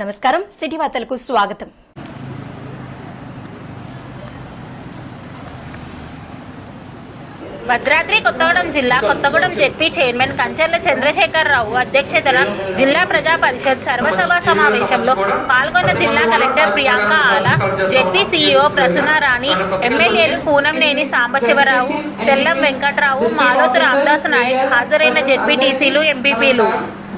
నమస్కారం. సిటీ వార్తలకు స్వాగతం. భద్రాద్రి కొత్తగూడెం జిల్లా కొత్తగూడెం జెడ్పీ చైర్మన్ కంచర్ల చంద్రశేఖరరావు అధ్యక్షతన జిల్లా ప్రజా పరిషత్ సర్వసభ సమావేశంలో పాల్గొన్న జిల్లా collector Priyanka Ala ZP CEO Prasuna Rani Rani ఎమ్మెల్యేలు పూనంనేని సాంబశివరావు తెల్లం వెంకట్రావు మాలోతు రామదాసు నాయక్ హాజరైన జెడ్పీటీసీలు ఎంపీపీలు.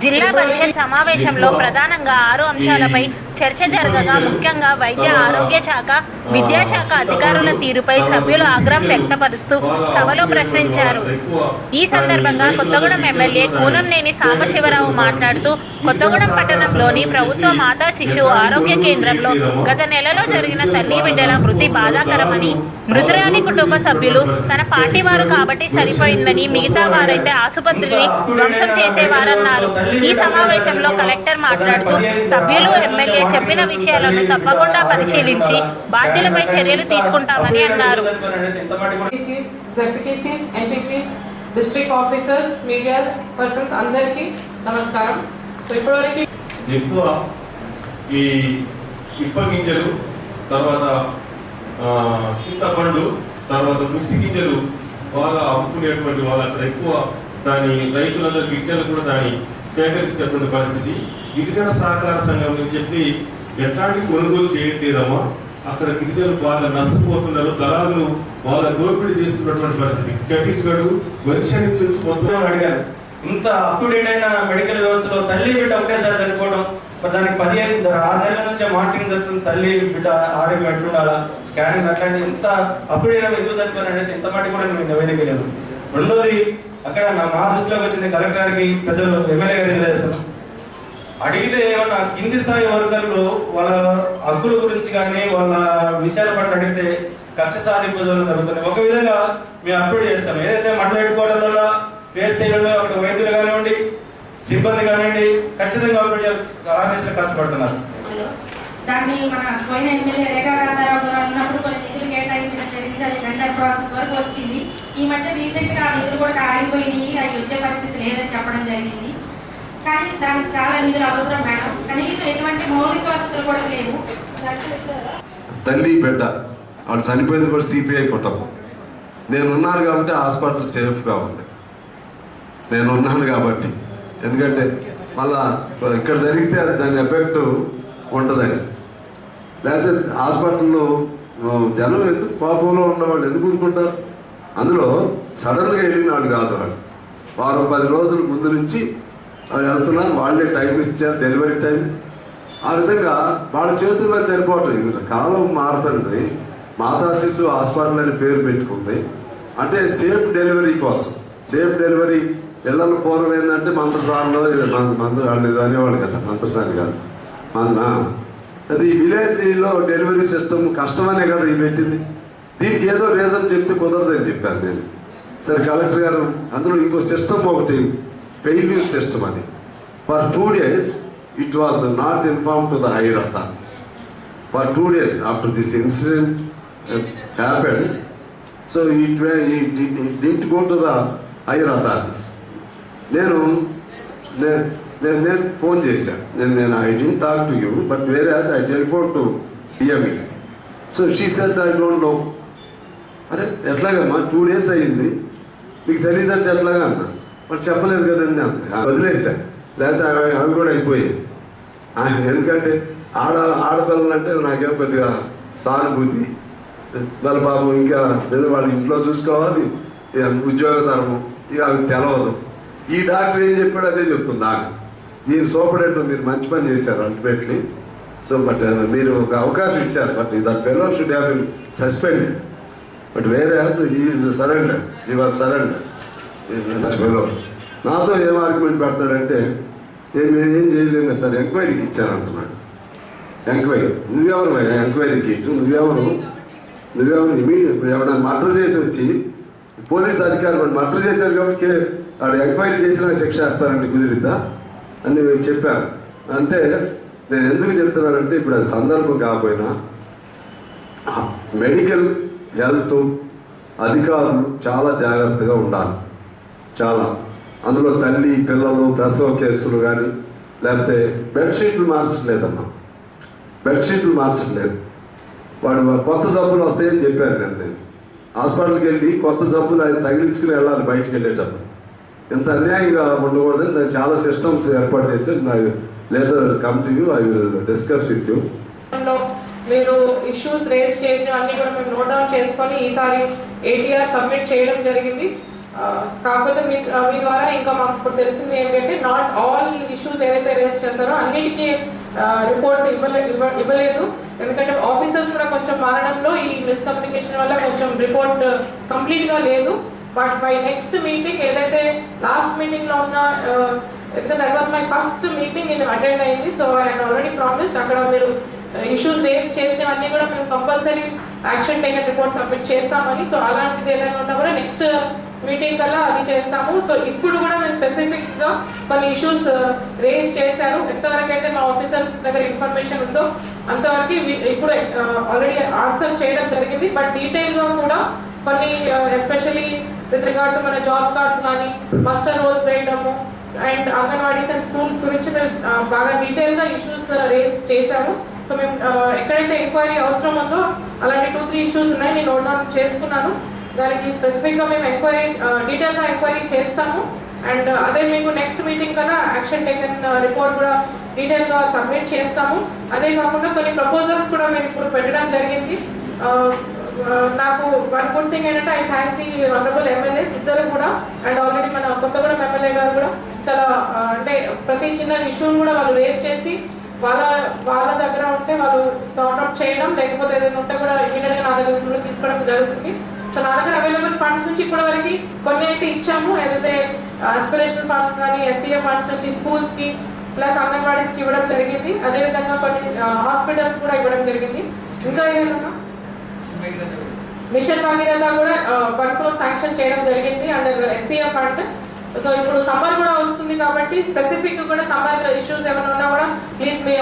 జిల్లా పరిషత్ సమావేశంలో ప్రధానంగా ఆరు అంశాలపై చర్చ జరగగా ముఖ్యంగా వైద్య ఆరోగ్య శాఖ విద్యాశాఖ అధికారుల తీరుపై సభ్యులు ఆగ్రహం వ్యక్తపరుస్తూ సభలో ప్రశ్నించారు. ఈ సందర్భంగా కొత్తగూడెం ఎమ్మెల్యే కూనంనేని సాంబశివరావు మాట్లాడుతూ కొత్తగూడెం పట్టణంలోని ప్రభుత్వ మాతా శిశు ఆరోగ్య కేంద్రంలో గత నెలలో జరిగిన తల్లి బిడ్డల మృతి బాధాకరమని మృతురాలి కుటుంబ సభ్యులు తన పార్టీ వారు కాబట్టి సరిపోయిందని మిగతా వారైతే ఆసుపత్రిని ధ్వంసం చేసేవారన్నారు. ఈ సమావేశంలో కలెక్టర్ మాట్లాడుతూ సభ్యులు ఎమ్మెల్యే చెప్పిన విషయాలను తప్పకుండా పరిశీలించి బాధ్యులపై చర్యలు తీసుకుంటామని అన్నారు. MPs ZPTCs MPPs district officers media persons అందరికీ నమస్కారం. సో ఇప్పటివరకు ఎక్కువ ఈ ఇప్ప గింజలు తర్వాత చింతపండు తర్వాత ముష్టి గింజలు బాగా అమ్ముకునేటువంటి వాళ్ళు అక్కడ ఎక్కువ దాని రైతులందరూ గిరిజనులు కూడా దాన్ని సేకరించినటువంటి పరిస్థితి. గిరిజన సహకార సంఘం నుంచి చెప్పి ఎట్లాంటి కొనుగోలు చేయట్లేదమ్మా. అక్కడ గిరిజనులు బాగా నష్టపోతున్నారు. దళాలు బాగా దోపిడీ చేస్తున్నటువంటి పరిస్థితి. ఛత్తీస్గఢ్ ఒరిస్సా నుంచి మొత్తం అడిగారు. ఇంత అప్ డేట్ అయిన మెడికల్ వ్యవస్థలో తల్లి బిడ్డ ఒకటేసారి చనిపోవడం మరి దానికి పదిహేను ఆరు నెలల నుంచే మార్కింగ్ జరుగుతుంది. తల్లి బిడ్డ ఆరోగ్యం ఎట్లుండాలా? స్కానింగ్ అట్లాంటి ఇంత అప్ డేట్ ఎందుకు చనిపోయిన అనేది ఇంత మట్టి కూడా నేను నివేదికలేదు రెండోది అక్కడ నా మా దృష్టిలోకి వచ్చింది కలెక్టర్ గారికి పెద్దలు ఎమ్మెల్యే గారికి తెలియజేస్తాను. అడిగితే ఏమన్నా కింది స్థాయి వర్గాల్లో వాళ్ళ హక్కుల గురించి కానీ వాళ్ళ విషయాల పట్ల అడిగితే కక్ష సాధింపు జరుగుతుంది. ఒక విధంగా మేము అప్లోడ్ చేస్తాం. ఏదైతే మండల వల్ల పేరు అక్కడ వైద్యులు కానివ్వండి సిబ్బంది కానివ్వండి ఖచ్చితంగా అప్లోడ్ ఆర్గనైజేషన్ కష్టపడుతున్నారు దాన్ని మన పోయిన ఎమ్మెల్యే రేఖా రామారావు గారు ఉన్నప్పుడు కొన్ని జరిగింది. అది టెండర్ ప్రాసెస్ వరకు వచ్చింది. ఈ మధ్య రీసెంట్గా ఆ నిధులు కూడా ఆగిపోయినాయి అవి వచ్చే పరిస్థితి లేదని చెప్పడం జరిగింది. కానీ దానికి చాలా నిధులు అవసరం మేడం. కనీసం ఎటువంటి మౌలిక వసతులు కూడా లేవు. తల్లి బిడ్డ వాళ్ళు చనిపోయింది కూడా సిపిఐ కుటుంబం. నేను ఉన్నాను కాబట్టి హాస్పిటల్ సేఫ్గా ఉంది. నేను ఉన్నాను కాబట్టి. ఎందుకంటే మళ్ళా ఇక్కడ జరిగితే దాని ఎఫెక్ట్ ఉంటుందని. లేకపోతే హాస్పిటల్లో జనం ఎందుకు పాపంలో ఉన్నవాళ్ళు ఎందుకు ఊరుకుంటారు? అందులో సడన్గా వెళ్ళిన వాళ్ళు కాదు వాళ్ళు. వారం పది రోజుల ముందు నుంచి వాళ్ళు వెళ్తున్నారు వాళ్ళే టైం ఇచ్చారు డెలివరీ టైం. ఆ విధంగా వాళ్ళ చేతుల్లో చనిపోవటం ఇక్కడ కాలం మారుతుంది మాతా శిశు హాస్పిటల్ అని పేరు పెట్టుకుంది. అంటే సేఫ్ డెలివరీ కోసం. సేఫ్ డెలివరీ ఇళ్ళలో పూర్వం ఏంటంటే మంత్రసాలలో ఇది మంత్ర వాళ్ళు అనేవాళ్ళు కదా మంత్రసాని కాదు మన అది విలేజ్లో డెలివరీ సిస్టమ్ కష్టమనే కదా ఇది పెట్టింది. దీనికి ఏదో రీజన్ చెప్తే కుదరదని చెప్పాను నేను. సరే కలెక్టర్ గారు అందులో ఇంకో సిస్టమ్ ఒకటి ఫెయిల్యూర్ సిస్టమ్ అది. For two days it was not inform to the higher authorities for two days after this incident happen so it didn't go to the higher authorities నేను నేను నేను నేను ఫోన్ చేశాను నేను నేను I didn't talk to you but వేరే I telephone to DME so she said I don't know అరే ఎట్లాగమ్మా? టూ డేస్ అయ్యింది మీకు తెలియదంటే ఎట్లాగా అన్న మరి చెప్పలేదు కదండి అన్న వదిలేసా లేకపోతే అవి అవి కూడా అయిపోయాయి ఎందుకంటే ఆడ ఆడపిల్లలు అంటే నాకేం పెద్దగా సానుభూతి. వాళ్ళ పాపం ఇంకా ఏదో వాళ్ళ ఇంట్లో చూసుకోవాలి. ఇక ఉద్యోగ ధర్మం. ఇక అవి తెలవదు. ఈ డాక్టర్ ఏం చెప్పాడు అదే చెప్తుంది నాకు ఈ సోపడేట్లో మీరు మంచి పని చేశారు అల్టిమేట్లీ. సో బట్ మీరు ఒక అవకాశం ఇచ్చారు. But that fellow should have been but వేరే is surrender. He was surrender. Fellows. నాతో ఏం ఆర్గ్యుమెంట్ పెడతాడంటే నేను మేము ఏం చేయలేము సార్ ఎంక్వైరీకి ఇచ్చానంటున్నాడు ఎంక్వైరీ. నువ్వెవరు ఎంక్వైరీకి ఇటు. నువ్వెవరు? నువ్వెవరు? ఇమీడియట్ ఇప్పుడు ఎవరైనా మర్డర్ చేసి వచ్చి పోలీస్ అధికారులు మర్డర్ చేశారు కాబట్టి వాడు ఎంక్వైరీ చేసినా శిక్ష వేస్తారంటే కుదిరిద్దా? అని నేను చెప్పాను. అంటే నేను ఎందుకు చెప్తున్నానంటే ఇప్పుడు అది సందర్భం కాకపోయినా మెడికల్ హెల్త్ అధికారులు చాలా జాగ్రత్తగా ఉండాలి. చాలా. అందులో తల్లి పిల్లలు ప్రసవ కేసులు కానీ లేకపోతే బెడ్షీట్లు మార్చట్లేదమ్మా. బెడ్షీట్లు మార్చట్లేదు. వాడు కొత్త జబ్బులు వస్తాయని చెప్పారు నేను. నేను హాస్పిటల్కి వెళ్ళి కొత్త జబ్బులు అది తగిలించుకుని వెళ్ళాలి బయటికి వెళ్ళేటప్పుడు. ఎంత అన్యాయంగా ఉండకూడదని నేను చాలా సిస్టమ్స్ ఏర్పాటు చేసి నాకు later come to you I will discuss with you మీరు ఇష్యూస్ రేస్ చేసినవన్నీ కూడా మేము నోట్ డౌన్ చేసుకొని ఈసారి ఏటీఆర్ సబ్మిట్ చేయడం జరిగింది. కాకపోతే మీ మీ ద్వారా ఇంకా మాకు ఇప్పుడు తెలిసింది ఏంటంటే నాట్ ఆల్ ఇష్యూస్ ఏదైతే రేస్ చేస్తారో అన్నిటికీ రిపోర్ట్ ఇవ్వలే ఇవ్వ- ఇవ్వలేదు. ఎందుకంటే ఆఫీసర్స్ కూడా కొంచెం మారడంలో ఈ మిస్కమ్యూనికేషన్ వల్ల కొంచెం రిపోర్ట్ కంప్లీట్గా లేదు. బట్ బై నెక్స్ట్ మీటింగ్ ఏదైతే లాస్ట్ మీటింగ్లో ఉన్న uh, ఎందుకంటే that was my first meeting నేను అటెండ్ అయింది. సో ఐ ఆల్రెడీ ప్రామిస్డ్ అక్కడ మీరు uh, ఇష్యూస్ రేస్ చేసినవన్నీ కూడా మేము compulsory action taken report submit చేస్తామని. సో అలాంటిది ఏదైనా ఉన్నా కూడా నెక్స్ట్ మీటింగ్ కల్లా అది చేస్తాము. సో ఇప్పుడు కూడా మేము స్పెసిఫిక్గా కొన్ని ఇష్యూస్ రేస్ uh, చేశారు ఎంతవరకు అయితే మా ఆఫీసర్స్ దగ్గర ఇన్ఫర్మేషన్ ఉందో అంతవరకు ఇప్పుడు ఆల్రెడీ ఆన్సర్ చేయడం జరిగింది. బట్ డీటెయిల్గా కూడా కొన్ని ఎస్పెషల్లీ విత్ రిగార్డ్ టు మన జాబ్ కార్డ్స్ కానీ మస్టర్ రోల్స్ వేయడము అండ్ అంగన్వాడీస్ అండ్ స్కూల్స్ గురించి మేము బాగా డీటెయిల్గా ఇష్యూస్ రేస్ చేశాము. సో మేము ఎక్కడైతే ఎంక్వైరీ అవసరం ఉందో అలాంటి టూ త్రీ ఇష్యూస్ ఉన్నాయి నేను నోట్ డౌన్ చేసుకున్నాను. దానికి స్పెసిఫిక్గా మేము ఎంక్వైరీ డీటెయిల్గా ఎంక్వైరీ చేస్తాము. అండ్ అదే మీకు నెక్స్ట్ మీటింగ్ కన్నా యాక్షన్ టేకన్ రిపోర్ట్ కూడా డీటెయిల్గా సబ్మిట్ చేస్తాము. అదే కాకుండా కొన్ని ప్రపోజల్స్ కూడా మేము ఇప్పుడు పెట్టడం జరిగింది. నాకు వన్ గుడ్ థింగ్ ఏంటంటే I thank the honourable MLAs ఇద్దరు కూడా అండ్ ఆల్రెడీ మన కొత్తగూడెం ఎమ్మెల్యే గారు కూడా చాలా అంటే ప్రతి చిన్న ఇష్యూని కూడా వాళ్ళు రేస్ చేసి వాళ్ళ వాళ్ళ దగ్గర ఉంటే వాళ్ళు సార్ట్ అవుట్ చేయడం లేకపోతే ఏదైనా ఉంటే కూడా ఇమీడియట్గా నా దగ్గర కూడా తీసుకోవడం జరుగుతుంది. సో నా దగ్గర అవైలబుల్ ఫండ్స్ నుంచి ఇప్పటి వరకు కొన్ని అయితే ఇచ్చాము. ఏదైతే ఆస్పిరేషనల్ ఫండ్స్ కానీ ఎస్సీఏ ఫండ్స్ నుంచి స్కూల్స్కి ప్లస్ అంగన్వాడీస్కి ఇవ్వడం జరిగింది. అదేవిధంగా కొన్ని హాస్పిటల్స్ కూడా ఇవ్వడం జరిగింది. ఇంకా ఏదైనా మిషన్ భగీరథ కూడా వన్ క్రోర్ శాంక్షన్ చేయడం జరిగింది అండర్ ఎస్సీఎఫ్ ఫండ్ సో ఇప్పుడు సమ్మర్ కూడా వస్తుంది కాబట్టి స్పెసిఫిక్ కూడా సమ్మర్ ఇష్యూస్ ఏమైనా ఉన్నా కూడా please me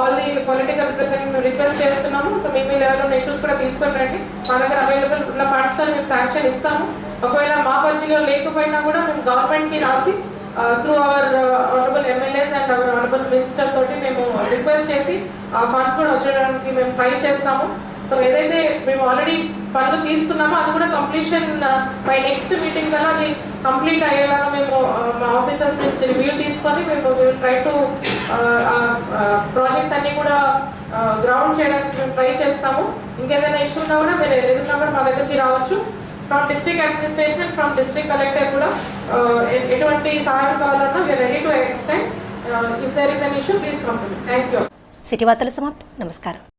all the political president request చేస్తున్నాము. సో మీ మీ లెవెల్ ఉన్న ఇష్యూస్ కూడా తీసుకొని రండి. మా దగ్గర అవైలబుల్ ఉన్న ఫండ్స్తో మేము శాంక్షన్ ఇస్తాము. ఒకవేళ మా పరిధిలో లేకపోయినా కూడా మేము గవర్నమెంట్కి రాసి through our honourable MLAs and our honourable minister తోటి మేము రిక్వెస్ట్ చేసి ఆ ఫండ్స్ కూడా వచ్చేయడానికి మేము ట్రై చేస్తాము. సో ఏదైతే మేము ఆల్రెడీ పనులు తీసుకున్నామో అది కూడా కంప్లీషన్ బై నెక్స్ట్ మీటింగ్ కన్నా అది కంప్లీట్ అయ్యేలాగా మేము uh, మా ఆఫీసర్స్ నుంచి రివ్యూ తీసుకొని మేము ట్రై టు ప్రాజెక్ట్స్ అన్ని కూడా uh, గ్రౌండ్ చేయడానికి మేము ట్రై చేస్తాము. ఇంకేదైనా ఇష్యూ ఉన్నా కూడా మీరు ఏదైనా కూడా మా దగ్గరికి రావచ్చు. From district administration from district collector కూడా uh, ఎటువంటి సహాయం కావాలన్నా we're ready to extend if there is an issue please complete thank you city వార్తలు సమాప్తం. నమస్కారం.